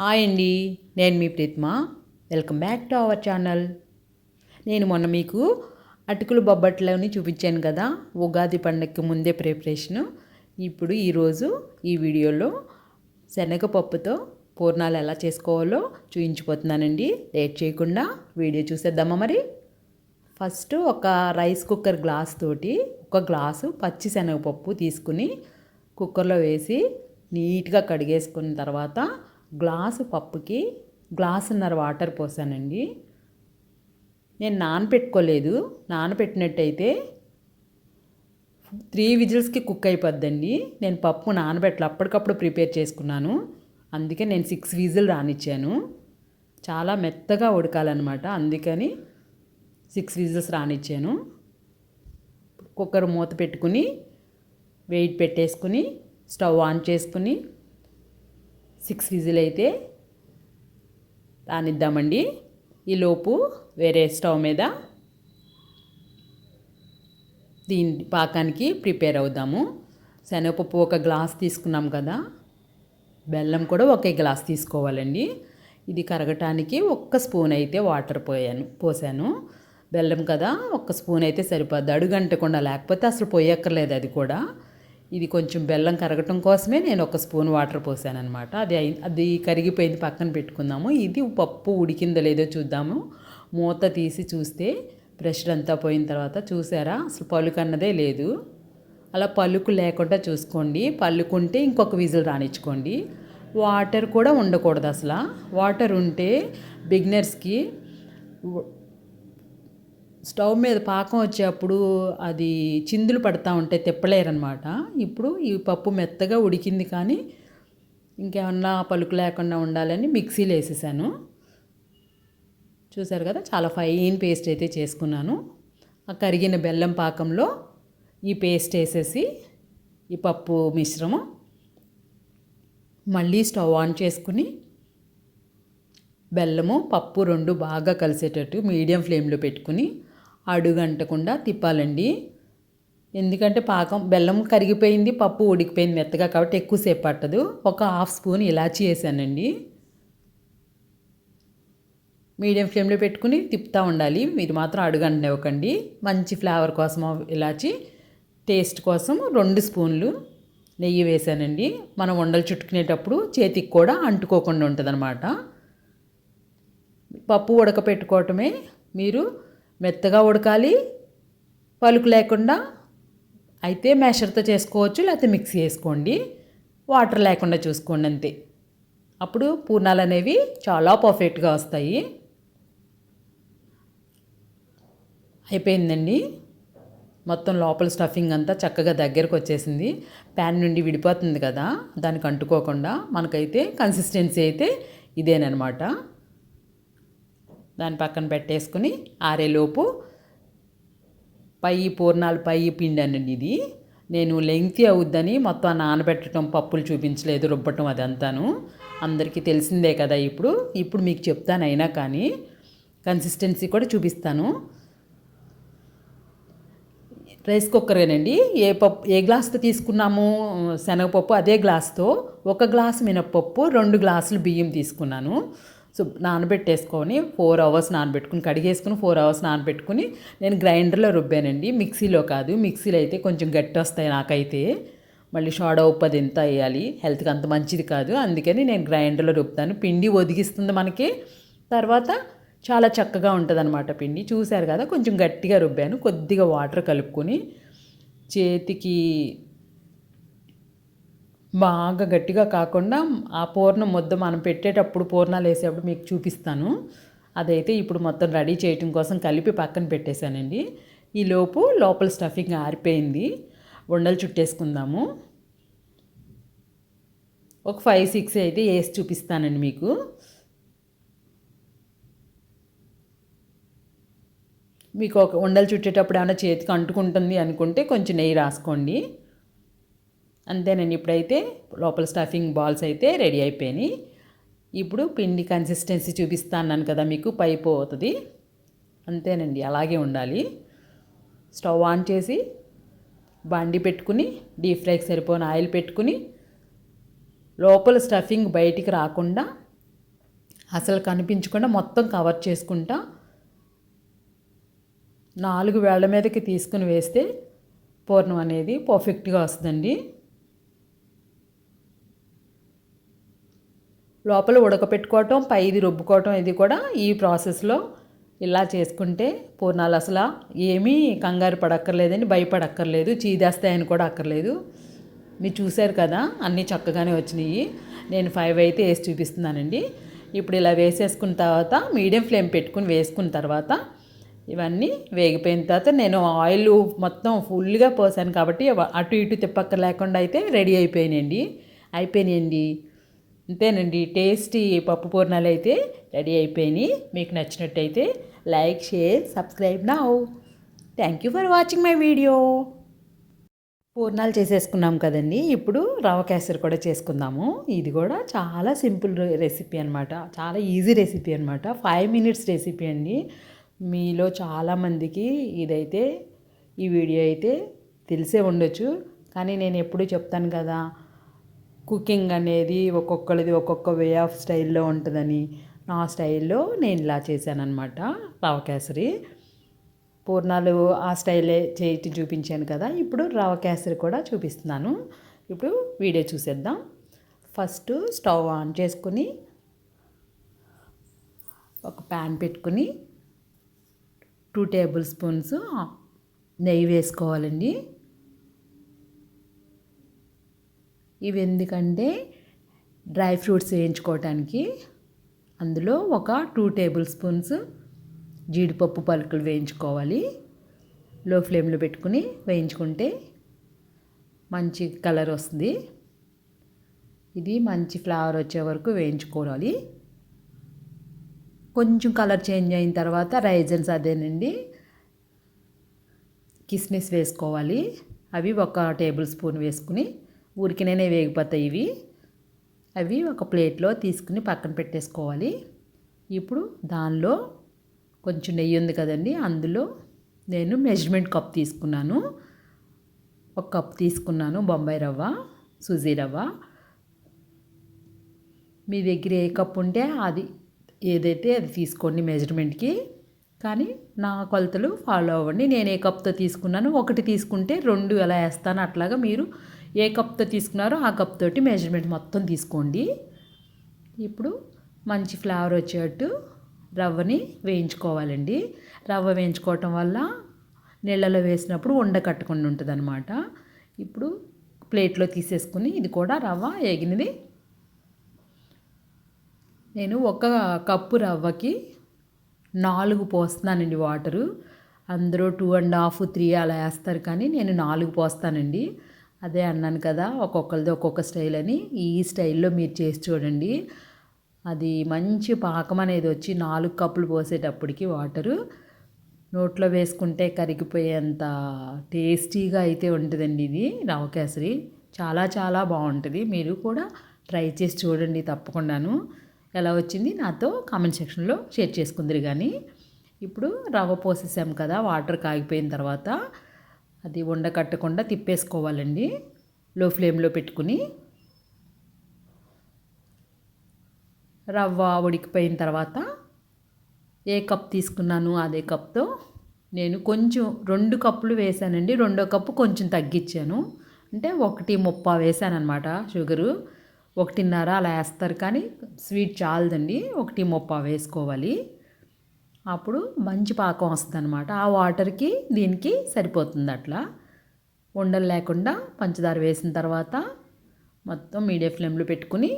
Hi అండి నేను మీ Preetma. Welcome back to our channel నేను మొన్న మీకు అటుకులు బొబ్బట్లని చూపించాను కదా ఉగాది పండగకి ముందే ప్రిపరేషను ఇప్పుడు ఈరోజు ఈ వీడియోలో శనగపప్పుతో పూర్ణాలు ఎలా చేసుకోవాలో చూపించిపోతున్నానండి లేట్ చేయకుండా వీడియో చూసేద్దామా మరి? ఫస్ట్ ఒక రైస్ కుక్కర్ గ్లాస్ తోటి ఒక గ్లాసు పచ్చి శనగపప్పు తీసుకుని కుక్కర్లో వేసి నీట్గా కడిగేసుకున్న తర్వాత గ్లాసు పప్పుకి గ్లాసున్నర వాటర్ పోసానండి. నేను నానపెట్టుకోలేదు. నానపెట్టినట్టయితే త్రీ విజిల్స్కి కుక్ అయిపోద్దండి. నేను పప్పు నానబెట్టలు అప్పటికప్పుడు ప్రిపేర్ చేసుకున్నాను. అందుకే నేను సిక్స్ విజిల్ రానిచ్చాను. చాలా మెత్తగా ఉడకాలన్నమాట. అందుకని సిక్స్ విజిల్స్ రానిచ్చాను. కుక్కర్ మూత పెట్టుకుని వెయిట్ పెట్టేసుకుని స్టవ్ ఆన్ చేసుకుని సిక్స్ విజిల్ అయితే రానిద్దామండి. ఈలోపు వేరే స్టవ్ మీద దీని పాకానికి ప్రిపేర్ అవుదాము. శనగపప్పు ఒక గ్లాస్ తీసుకున్నాం కదా బెల్లం కూడా ఒకే గ్లాస్ తీసుకోవాలండి. ఇది కరగటానికి ఒక్క స్పూన్ అయితే వాటర్ పోయాను పోసాను. బెల్లం కదా ఒక్క స్పూన్ అయితే సరిపోద్ది. అడుగంటకుండా లేకపోతే అసలు పోయక్కర్లేదు అది కూడా. ఇది కొంచెం బెల్లం కరగటం కోసమే నేను ఒక స్పూన్ వాటర్ పోసానమాట అది అది కరిగిపోయింది పక్కన పెట్టుకుందాము. ఇది పప్పు ఉడికిందో లేదో చూద్దాము. మూత తీసి చూస్తే ప్రెషర్ అంతా పోయిన తర్వాత చూసారా? అసలు పలుకు అన్నదే లేదు. అలా పలుకు లేకుండా చూసుకోండి. పలుకుంటే ఇంకొక విజిల్ రానిచ్చుకోండి. వాటర్ కూడా ఉండకూడదు అసలు. వాటర్ ఉంటే బిగినర్స్కి స్టవ్ మీద పాకం వచ్చేప్పుడు అది చిందులు పడతా ఉంటే తిప్పలేరనమాట ఇప్పుడు ఈ పప్పు మెత్తగా ఉడికింది కానీ ఇంకేమన్నా పలుకు లేకుండా ఉండాలని మిక్సీలో వేసేసాను. చూసారు కదా చాలా ఫైన్ పేస్ట్ అయితే చేసుకున్నాను. ఆ కరిగిన బెల్లం పాకంలో ఈ పేస్ట్ వేసేసి ఈ పప్పు మిశ్రమం మళ్ళీ స్టవ్ ఆన్ చేసుకుని బెల్లము పప్పు రెండు బాగా కలిసేటట్టు మీడియం ఫ్లేమ్లో పెట్టుకుని అడుగంటకుండా తిప్పాలండి. ఎందుకంటే పాకం బెల్లం కరిగిపోయింది పప్పు ఉడికిపోయింది మెత్తగా కాబట్టి ఎక్కువసేపు పట్టదు. ఒక హాఫ్ స్పూన్ ఇలాచి వేసానండి. మీడియం ఫ్లేమ్లో పెట్టుకుని తిప్పుతూ ఉండాలి. మీరు మాత్రం అడుగంటనివ్వకండి. మంచి ఫ్లేవర్ కోసం ఇలాచి. టేస్ట్ కోసం రెండు స్పూన్లు నెయ్యి వేసానండి. మనం ఉండలు చుట్టుకునేటప్పుడు చేతికి కూడా అంటుకోకుండా ఉంటుందన్నమాట. పప్పు ఉడకపెట్టుకోవటమే మీరు మెత్తగా ఉడకాలి పలుకు లేకుండా అయితే మెషర్తో చేసుకోవచ్చు లేకపోతే మిక్సీ వేసుకోండి. వాటర్ లేకుండా చూసుకోండి అంతే. అప్పుడు పూర్ణాలు అనేవి చాలా పర్ఫెక్ట్గా వస్తాయి. అయిపోయిందండి. మొత్తం లోపల స్టఫింగ్ అంతా చక్కగా దగ్గరకు వచ్చేసింది. ప్యాన్ నుండి విడిపోతుంది కదా దానికి అంటుకోకుండా మనకైతే కన్సిస్టెన్సీ అయితే ఇదేనమాట. దాని పక్కన పెట్టేసుకుని ఆరేలోపు పై పూర్ణాలు పై పిండి అనండి ఇది. నేను లెంగ్తీ అవుద్దని మొత్తం నానబెట్టడం పప్పులు చూపించలేదు రుబ్బటం అదంతాను. అందరికీ తెలిసిందే కదా ఇప్పుడు. ఇప్పుడు మీకు చెప్తాను అయినా కానీ కన్సిస్టెన్సీ కూడా చూపిస్తాను. రైస్ కుక్కరేనండి. ఏ పప్పు ఏ గ్లాస్తో తీసుకున్నాము? శనగపప్పు అదే గ్లాస్తో. ఒక గ్లాస్ మినప్పప్పు రెండు గ్లాసులు బియ్యం తీసుకున్నాను. సో నానబెట్టేసుకొని ఫోర్ అవర్స్ నానబెట్టుకుని కడిగేసుకుని ఫోర్ అవర్స్ నానబెట్టుకుని నేను గ్రైండర్లో రుబ్బానండి. మిక్సీలో కాదు మిక్సీలో అయితే కొంచెం గట్టి వస్తాయి నాకైతే. మళ్ళీ షాడో ఉప్పు ఎంత వేయాలి హెల్త్కి అంత మంచిది కాదు. అందుకని నేను గ్రైండర్లో రుబ్బుతాను. పిండి ఒదిగిస్తుంది మనకి. తర్వాత చాలా చక్కగా ఉంటుంది అనమాట పిండి. చూశారు కదా కొంచెం గట్టిగా రుబ్బాను. కొద్దిగా వాటర్ కలుపుకొని చేతికి బాగా గట్టిగా కాకుండా ఆ పూర్ణం ముద్ద మనం పెట్టేటప్పుడు పూర్ణాలు వేసేటప్పుడు మీకు చూపిస్తాను. అదైతే ఇప్పుడు మొత్తం రెడీ చేయటం కోసం కలిపి పక్కన పెట్టేశానండి. ఈలోపు లోపల స్టఫింగ్ ఆరిపోయింది. ఉండలు చుట్టేసుకుందాము. ఒక ఫైవ్ సిక్స్ అయితే వేసి చూపిస్తానండి మీకు. మీకు ఒక ఉండలు చుట్టేటప్పుడు ఏమైనా చేతికి అంటుకుంటుంది అనుకుంటే కొంచెం నెయ్యి రాసుకోండి. అంతేనండి ఇప్పుడైతే లోపల స్టఫింగ్ బాల్స్ అయితే రెడీ అయిపోయినాయి. ఇప్పుడు పిండి కన్సిస్టెన్సీ చూపిస్తాను కదా మీకు పైపు అవుతుంది. అంతేనండి అలాగే ఉండాలి. స్టవ్ ఆన్ చేసి బండి పెట్టుకుని డీప్ ఫ్రైకి సరిపోయిన ఆయిల్ పెట్టుకుని లోపల స్టఫింగ్ బయటికి రాకుండా అసలు కనిపించకుండా మొత్తం కవర్ చేసుకుంటా నాలుగు వేళ్ళ మీదకి తీసుకుని వేస్తే పూర్ణం అనేది పర్ఫెక్ట్గా వస్తుందండి. లోపల ఉడకపెట్టుకోవటం పైది రుబ్బుకోవటం ఇది కూడా ఈ ప్రాసెస్లో ఇలా చేసుకుంటే పూర్ణాలు అసలు ఏమీ కంగారు పడక్కర్లేదండి భయపడక్కర్లేదు చీదేస్తాయని కూడా అక్కర్లేదు. మీరు చూశారు కదా అన్నీ చక్కగానే వచ్చినాయి. నేను ఫైవ్ అయితే వేసి చూపిస్తున్నానండి. ఇప్పుడు ఇలా వేసేసుకున్న తర్వాత మీడియం ఫ్లేమ్ పెట్టుకుని వేసుకున్న తర్వాత ఇవన్నీ వేగిపోయిన తర్వాత నేను ఆయిల్ మొత్తం ఫుల్గా పోసాను కాబట్టి అటు ఇటు తిప్పక్క లేకుండా అయితే రెడీ అయిపోయినాయండి. అయిపోయినాయండి. అంతేనండి. టేస్టీ పప్పు పూర్ణాలు అయితే రెడీ అయిపోయినాయి. మీకు నచ్చినట్టయితే లైక్ షేర్ సబ్స్క్రైబ్ నా. Thank you for watching my video. పూర్ణాలు చేసేసుకున్నాం కదండి. ఇప్పుడు రవ కేసరి కూడా చేసుకుందాము. ఇది కూడా చాలా సింపుల్ రెసిపీ అనమాట చాలా ఈజీ రెసిపీ అనమాట ఫైవ్ మినిట్స్ రెసిపీ అండి. మీలో చాలామందికి ఇదైతే ఈ వీడియో అయితే తెలిసే ఉండొచ్చు. కానీ నేను ఎప్పుడూ చెప్తాను కదా కుకింగ్ అనేది ఒక్కొక్కరిది ఒక్కొక్క వే ఆఫ్ స్టైల్లో ఉంటుందని నా స్టైల్లో నేను ఇలా చేశానమాట రవ కేసరి. పూర్ణాలు ఆ స్టైలే చేయి చూపించాను కదా ఇప్పుడు రవ కేసరి కూడా చూపిస్తున్నాను. ఇప్పుడు వీడియో చూసేద్దాం. ఫస్ట్ స్టవ్ ఆన్ చేసుకుని ఒక ప్యాన్ పెట్టుకుని టూ టేబుల్ స్పూన్స్ నెయ్యి వేసుకోవాలండి. ఇవి ఎందుకంటే డ్రై ఫ్రూట్స్ వేయించుకోవటానికి అందులో ఒక టూ టేబుల్ స్పూన్స్ జీడిపప్పు పలుకులు వేయించుకోవాలి. లో ఫ్లేమ్లో పెట్టుకుని వేయించుకుంటే మంచి కలర్ వస్తుంది. ఇది మంచి ఫ్లేవర్ వచ్చే వరకు వేయించుకోవాలి. కొంచెం కలర్ చేంజ్ అయిన తర్వాత రైజన్స్ అదేనండి. కిస్మిస్ వేసుకోవాలి. అవి ఒక టేబుల్ స్పూన్ వేసుకుని ఊరికినే వేగిపోతాయి ఇవి. అవి ఒక ప్లేట్లో తీసుకుని పక్కన పెట్టేసుకోవాలి. ఇప్పుడు దానిలో కొంచెం నెయ్యి ఉంది కదండి అందులో నేను మెజర్మెంట్ కప్ తీసుకున్నాను. ఒక కప్ తీసుకున్నాను బొంబాయి రవ్వ సుజీ రవ్వ. మీ దగ్గర ఏ కప్ ఉంటే అది ఏదైతే అది తీసుకోండి మెజర్మెంట్కి. కానీ నా కొలతలు ఫాలో అవ్వండి. నేను ఏ కప్తో తీసుకున్నాను ఒకటి తీసుకుంటే రెండు ఎలా వేస్తాను అట్లాగా మీరు ఏ కప్తో తీసుకున్నారో ఆ కప్ తోటి మెజర్మెంట్ మొత్తం తీసుకోండి. ఇప్పుడు మంచి ఫ్లేవర్ వచ్చేటట్టు రవ్వని వేయించుకోవాలండి. రవ్వ వేయించుకోవటం వల్ల నీళ్ళలో వేసినప్పుడు ఉండ కట్టకుండా ఉంటుంది అనమాట ఇప్పుడు ప్లేట్లో తీసేసుకుని ఇది కూడా రవ్వ ఎగినది నేను ఒక కప్పు రవ్వకి నాలుగు పోస్తున్నానండి వాటరు. అందరూ టూ అండ్ హాఫ్ త్రీ అలా వేస్తారు కానీ నేను నాలుగు పోస్తానండి. అదే అన్నాను కదా ఒక్కొక్కరిది ఒక్కొక్క స్టైల్ అని. ఈ స్టైల్లో మీరు చేసి చూడండి. అది మంచి పాకం అనేది వచ్చి నాలుగు కప్పులు పోసేటప్పటికి వాటరు. నోట్లో వేసుకుంటే కరిగిపోయేంత టేస్టీగా అయితే ఉంటుందండి ఇది రవ కేసరి. చాలా చాలా బాగుంటుంది. మీరు కూడా ట్రై చేసి చూడండి తప్పకుండాను. ఎలా వచ్చింది నాతో కామెంట్ సెక్షన్లో షేర్ చేసుకుందరు కానీ. ఇప్పుడు రవ్వ పోసేసాం కదా వాటర్ కాగిపోయిన తర్వాత అది ఉండకట్టకుండా తిప్పేసుకోవాలండి. లో ఫ్లేమ్లో పెట్టుకుని. రవ్వ ఉడికిపోయిన తర్వాత ఏ కప్ తీసుకున్నాను అదే కప్తో నేను కొంచెం రెండు కప్పులు వేసానండి. రెండో కప్పు కొంచెం తగ్గించాను. అంటే ఒకటి ముప్పా వేసాను షుగరు. ఒకటిన్నర అలా వేస్తారు కానీ స్వీట్ చాలదండి. ఒకటి ముప్పా వేసుకోవాలి. అప్పుడు మంచి పాకం వస్తుంది అనమాట ఆ వాటర్కి దీనికి సరిపోతుంది అట్లా. ఉండలు లేకుండా పంచదార వేసిన తర్వాత మొత్తం మీడియం ఫ్లేమ్లో పెట్టుకుని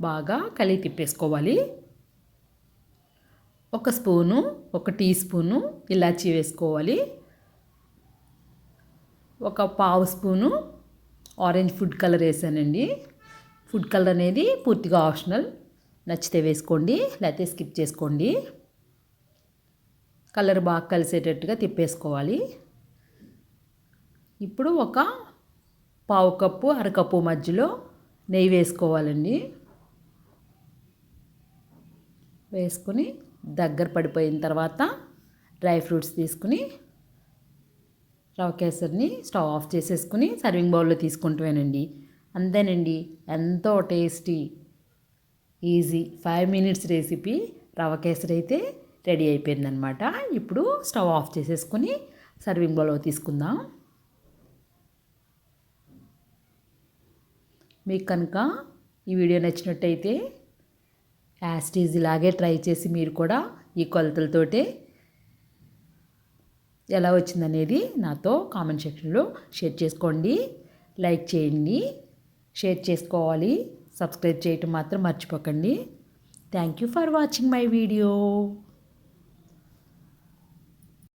బాగా కలిగి తిప్పేసుకోవాలి. ఒక స్పూను ఒక టీ స్పూను ఇలాచీ వేసుకోవాలి. ఒక పావు స్పూను ఆరెంజ్ ఫుడ్ కలర్ వేసానండి. ఫుడ్ కలర్ అనేది పూర్తిగా ఆప్షనల్. నచ్చితే వేసుకోండి లేకపోతే స్కిప్ చేసుకోండి. కలర్ బాగా కలిసేటట్టుగా తిప్పేసుకోవాలి. ఇప్పుడు ఒక పావు కప్పు అరకప్పు మధ్యలో నెయ్యి వేసుకోవాలండి. వేసుకుని దగ్గర పడిపోయిన తర్వాత డ్రై ఫ్రూట్స్ తీసుకుని రవ కేసరిని స్టవ్ ఆఫ్ చేసేసుకుని సర్వింగ్ బౌల్లో తీసుకుంటామేనండి అంతేనండి ఎంతో tasty easy. Five minutes recipe rava kesari అయితే రెడీ అయిపోయిందనమాట. ఇప్పుడు స్టవ్ ఆఫ్ చేసేసుకొని సర్వింగ్ బౌల్లో తీసుకుందాం. మీకు కనుక ఈ వీడియో నచ్చినట్టయితే యాస్టీజ్ ఇలాగే ట్రై చేసి మీరు కూడా ఈ కొలతలతోటే ఎలా వచ్చిందనేది నాతో కామెంట్ సెక్షన్లో షేర్ చేసుకోండి లైక్ చేయండి షేర్ చేసుకోవాలి సబ్స్క్రైబ్ చేయటం మాత్రం మర్చిపోకండి. Thank you for watching my video.